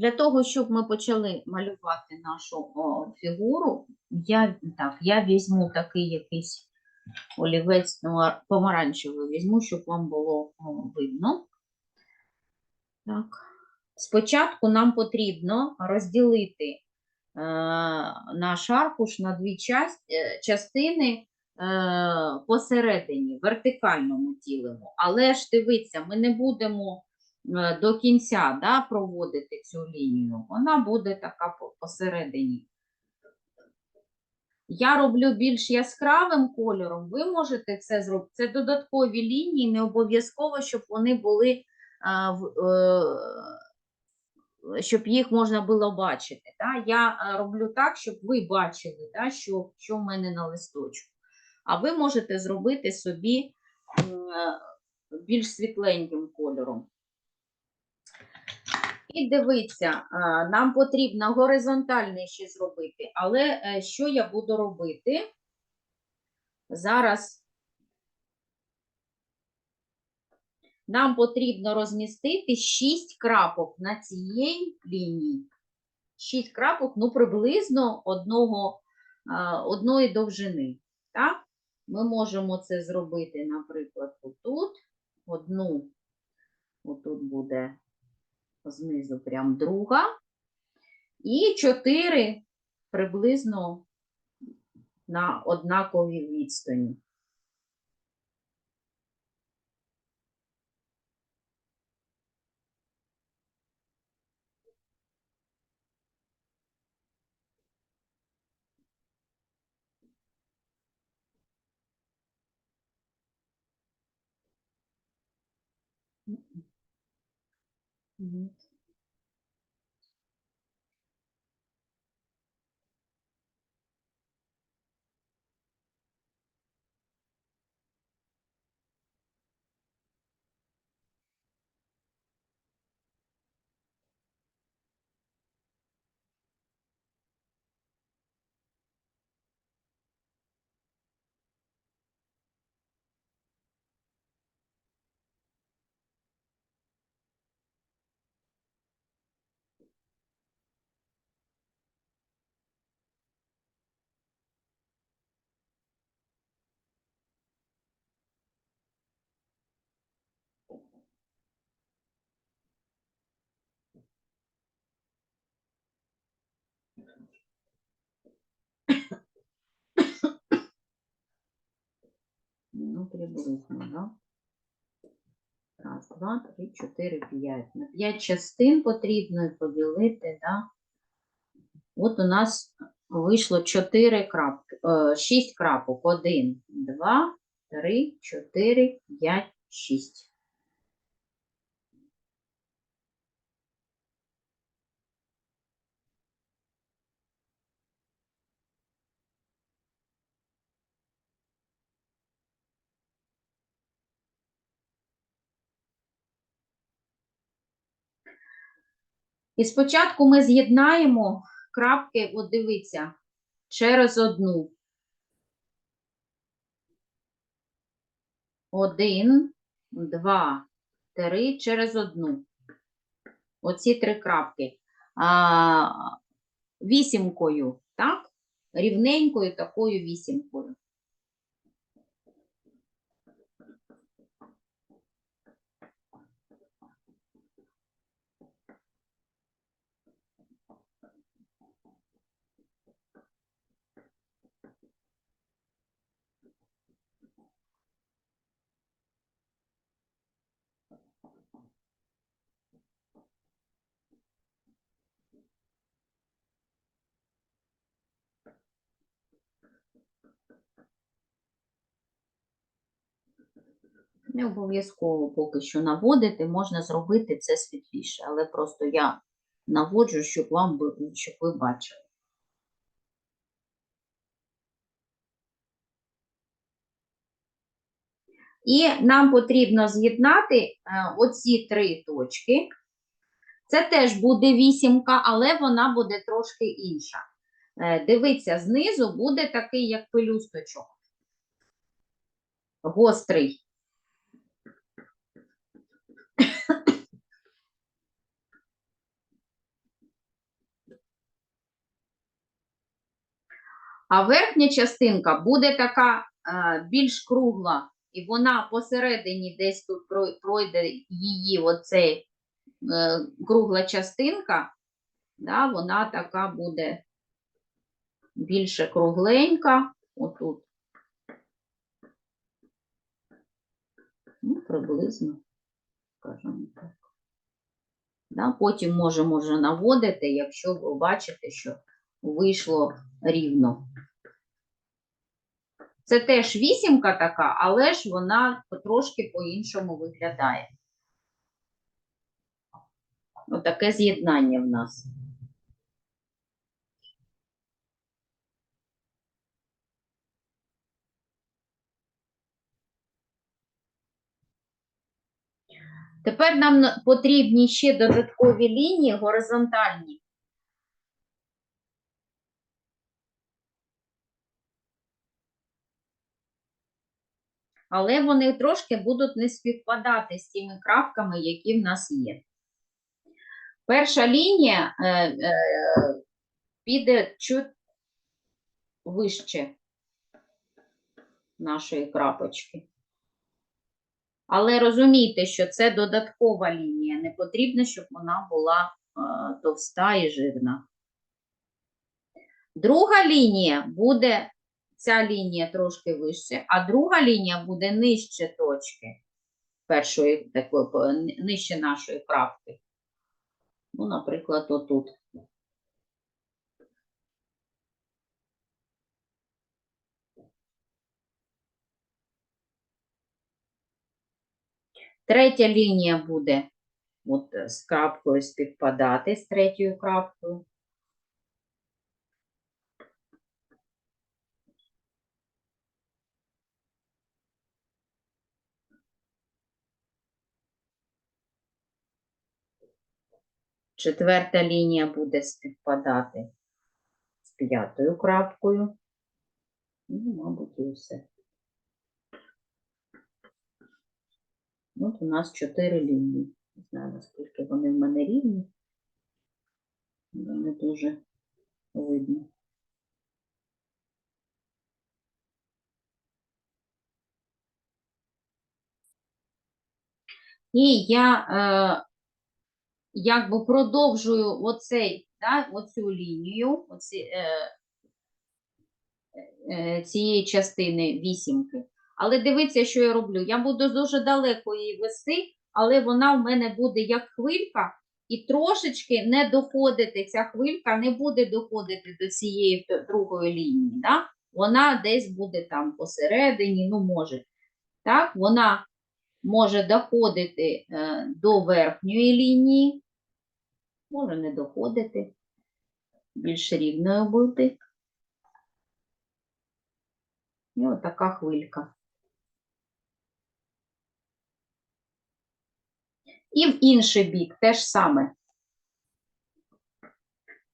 Для того, щоб ми почали малювати нашу о, фігуру, я, так, я візьму такий якийсь олівець ну, помаранчевий візьму, щоб вам було о, видно. Так. Спочатку нам потрібно розділити е, наш аркуш на дві час- е, частини е, посередині, вертикально ми ділимо. Але ж дивіться, ми не будемо до кінця да, проводити цю лінію. Вона буде така посередині. Я роблю більш яскравим кольором. Ви можете це зробити. Це додаткові лінії, не обов'язково, щоб вони були, в, е, щоб їх можна було бачити. Да? Я е, роблю так, щоб ви бачили, да, що, що в мене на листочку. А ви можете зробити собі е, більш світленьким кольором. І дивіться, нам потрібно горизонтальний ще зробити, але е, що я буду робити? Зараз нам потрібно розмістити 6 крапок на цієї лінії. 6 крапок, ну, приблизно одного, одної довжини. Так? Ми можемо це зробити, наприклад, отут. Одну, отут буде знизу прям друга. І чотири приблизно на однаковій відстані. Uhum. Ну, приблизно, да? Раз, два, три, чотири, п'ять. На п'ять частин потрібно поділити, да? От у нас вийшло 4 крапки, шість 6 крапок. 1, 2, 3, 4, 5, 6. І спочатку ми з'єднаємо крапки, от дивіться, через одну. Один, два, три, через одну. Оці три крапки. А, вісімкою, так? Рівненькою такою вісімкою. Не обов'язково поки що наводити, можна зробити це світліше, але просто я наводжу, щоб вам щоб ви бачили. І нам потрібно з'єднати е, оці три точки. Це теж буде вісімка, але вона буде трошки інша. Е, Дивіться, знизу буде такий, як пелюсточок. Гострий. А верхня частинка буде така е, більш кругла, і вона посередині десь тут пройде її оцей е, кругла частинка, да, вона така буде більше кругленька, отут. Ну, приблизно, скажімо так. Да, потім можемо вже наводити, якщо ви бачите, що вийшло рівно. Це теж вісімка така, але ж вона трошки по-іншому виглядає. Отаке з'єднання в нас. Тепер нам потрібні ще додаткові лінії горизонтальні. Але вони трошки будуть не співпадати з тими крапками, які в нас є. Перша лінія е, е, піде чуть вище нашої крапочки. Але розумійте, що це додаткова лінія. Не потрібно, щоб вона була е, товста і жирна. Друга лінія буде, ця лінія трошки вище, а друга лінія буде нижче точки першої, такої, нижче нашої крапки. Ну, наприклад, отут. Третя лінія буде от, з крапкою співпадати з третьою крапкою. Четверта лінія буде співпадати з п'ятою крапкою. Ну, мабуть, і все. От у нас чотири лінії. Не знаю, наскільки вони в мене рівні. Не дуже видно. І я е, якби продовжую оцей, да, оцю лінію, оці, е, е, цієї частини вісімки. Але дивіться, що я роблю. Я буду дуже далеко її вести, але вона в мене буде як хвилька, і трошечки не доходити, ця хвилька не буде доходити до цієї другої лінії. Да? Вона десь буде там посередині, ну може. Так, вона може доходити е, до верхньої лінії, може не доходити, більш рівною бути. І отака хвилька. І в інший бік теж саме.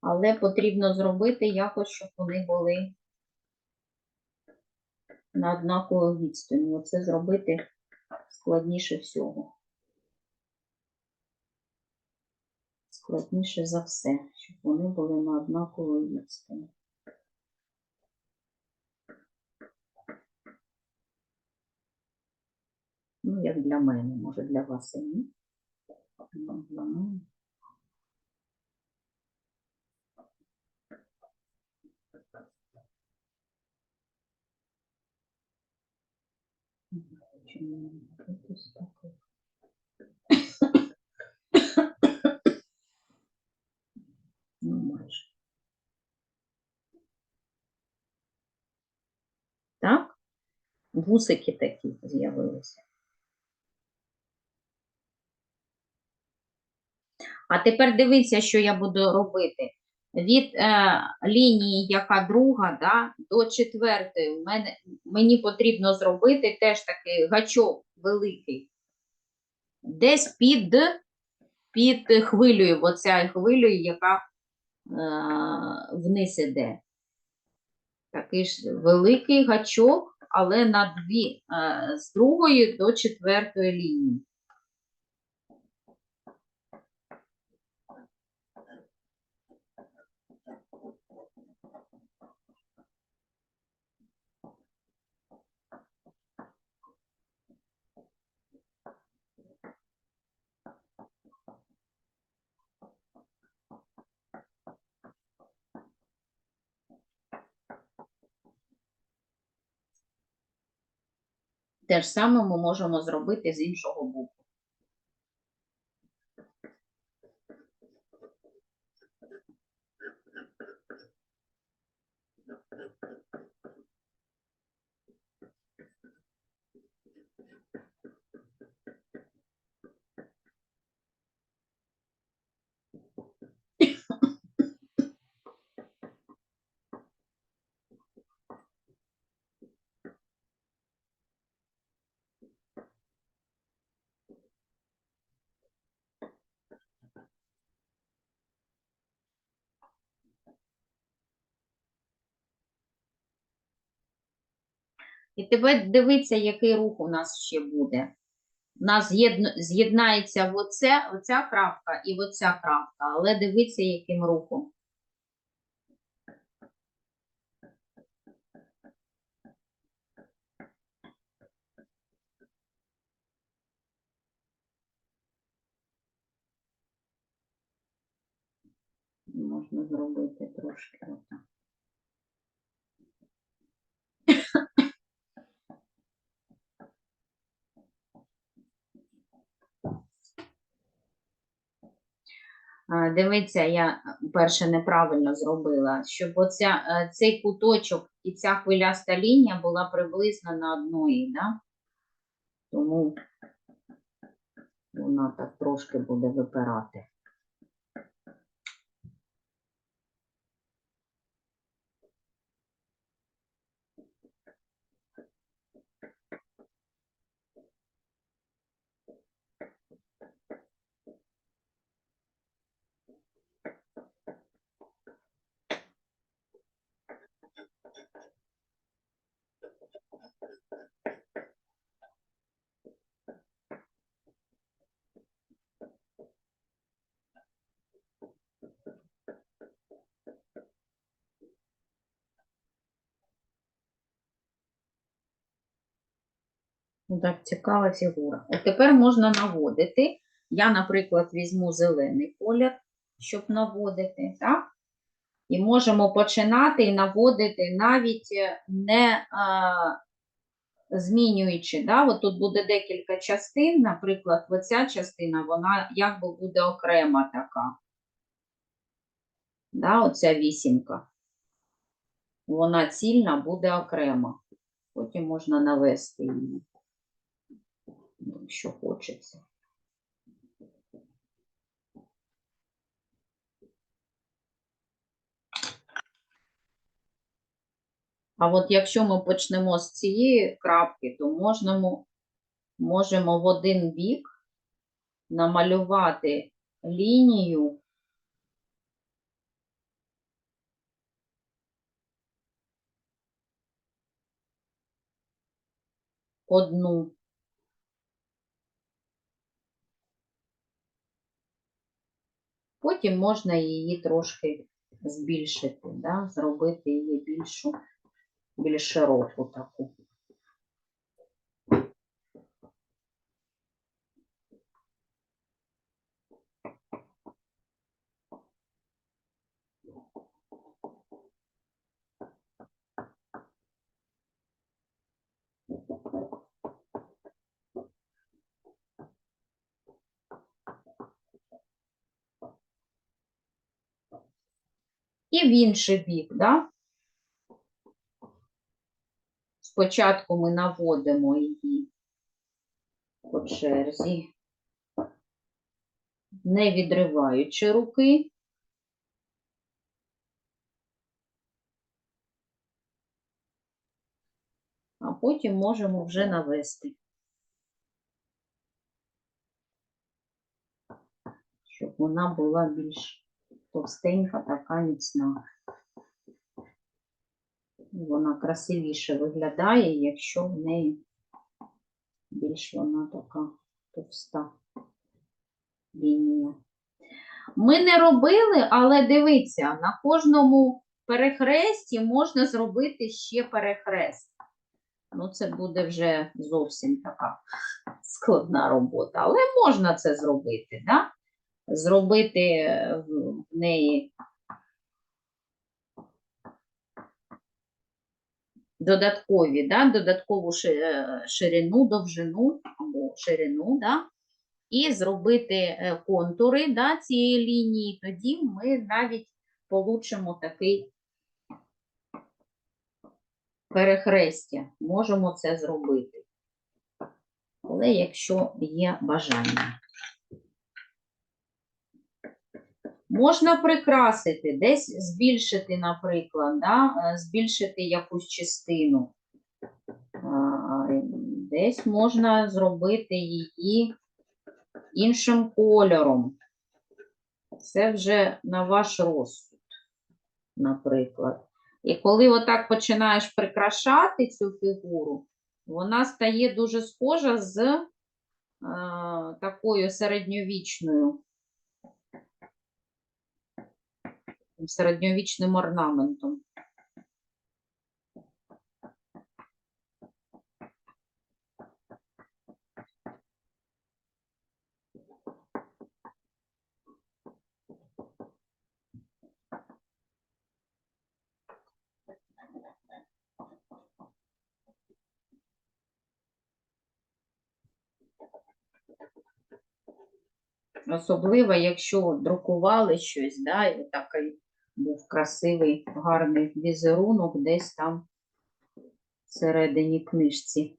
Але потрібно зробити якось, щоб вони були на однаковій відстані. Оце зробити складніше всього. Складніше за все, щоб вони були на однаковій відстані. Ну, як для мене, може для вас і ні. Чому не так? Ну, майже. Так? Вусики такі з'явилися. А тепер дивіться, що я буду робити. Від е, лінії, яка друга, да, до четвертої, мене, мені потрібно зробити теж такий гачок великий. Десь під, під хвилею, оця хвилею, яка е, вниз іде. Такий ж великий гачок, але на дві, е, з другої до четвертої лінії. Те ж саме ми можемо зробити з іншого боку. І тепер дивіться, який рух у нас ще буде. У нас з'єднається оце, оця крапка і оця крапка, але дивіться, яким рухом. Можна зробити трошки отак. Дивіться, я е, перше неправильно зробила, щоб оця, е, цей куточок і ця хвиляста лінія була приблизно на одної, да? Тому вона так трошки буде випирати. Ну, Так, цікава фігура. От тепер можна наводити. Я, наприклад, візьму зелений колір, щоб наводити, так? І можемо починати і наводити навіть е, не а, змінюючи. Да? От тут буде декілька частин, наприклад, оця частина, вона якби буде окрема така. Да? Оця вісімка. Вона цільна буде окремо. Потім можна навести її, якщо хочеться. А от якщо ми почнемо з цієї крапки, то можемо, можемо в один бік намалювати лінію одну. Потім можна її трошки збільшити, да? зробити її більшу, більш широку таку. І в інший бік, да? Спочатку ми наводимо її по черзі, не відриваючи руки. А потім можемо вже навести. Щоб вона була більш товстенька, така міцна. Вона красивіше виглядає, якщо в неї більш вона така товста лінія. Ми не робили, але дивіться, на кожному перехресті можна зробити ще перехрест. Ну, це буде вже зовсім така складна робота, але можна це зробити, да? Зробити е, в неї додаткові, да, додаткову е, ширину, довжину або ширину, да, і зробити е, контури да, цієї лінії, тоді ми навіть получимо такий перехрестя. Можемо це зробити. Але якщо є бажання. Можна прикрасити, десь збільшити, наприклад, да, е, збільшити якусь частину. Десь можна зробити її іншим кольором. Це вже на ваш розсуд, наприклад. І коли отак починаєш прикрашати цю фігуру, вона стає дуже схожа з е, такою середньовічною середньовічним орнаментом. Особливо, якщо друкували щось, да, і такий був красивий, гарний візерунок десь там всередині книжці.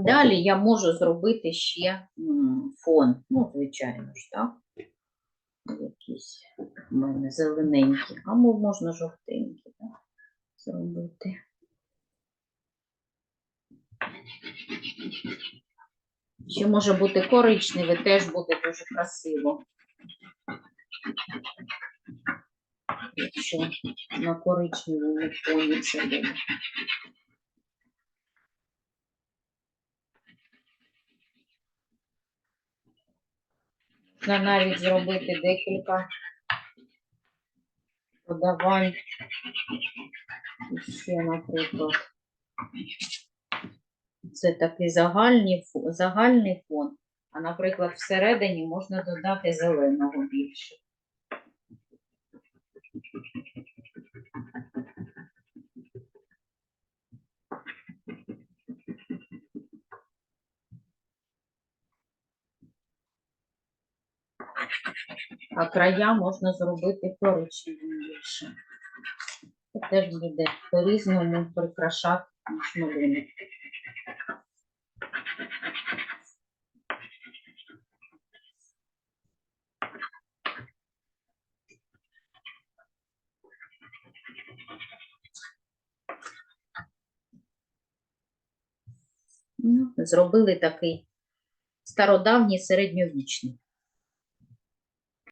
Далі я можу зробити ще фон. Ну, звичайно ж, так? Якісь у мене зелененькі, а мо- можна жовтенькі так, зробити. Ще може бути коричневий, теж буде дуже красиво. Якщо на коричневому фоні це буде. Можна навіть зробити декілька подавань. Ще, наприклад, це такий загальний, загальний фон, а, наприклад, всередині можна додати зеленого більше. А края можна зробити коричневим більше. Це теж буде по-різному прикрашати наш. Ну, Зробили такий стародавній середньовічний.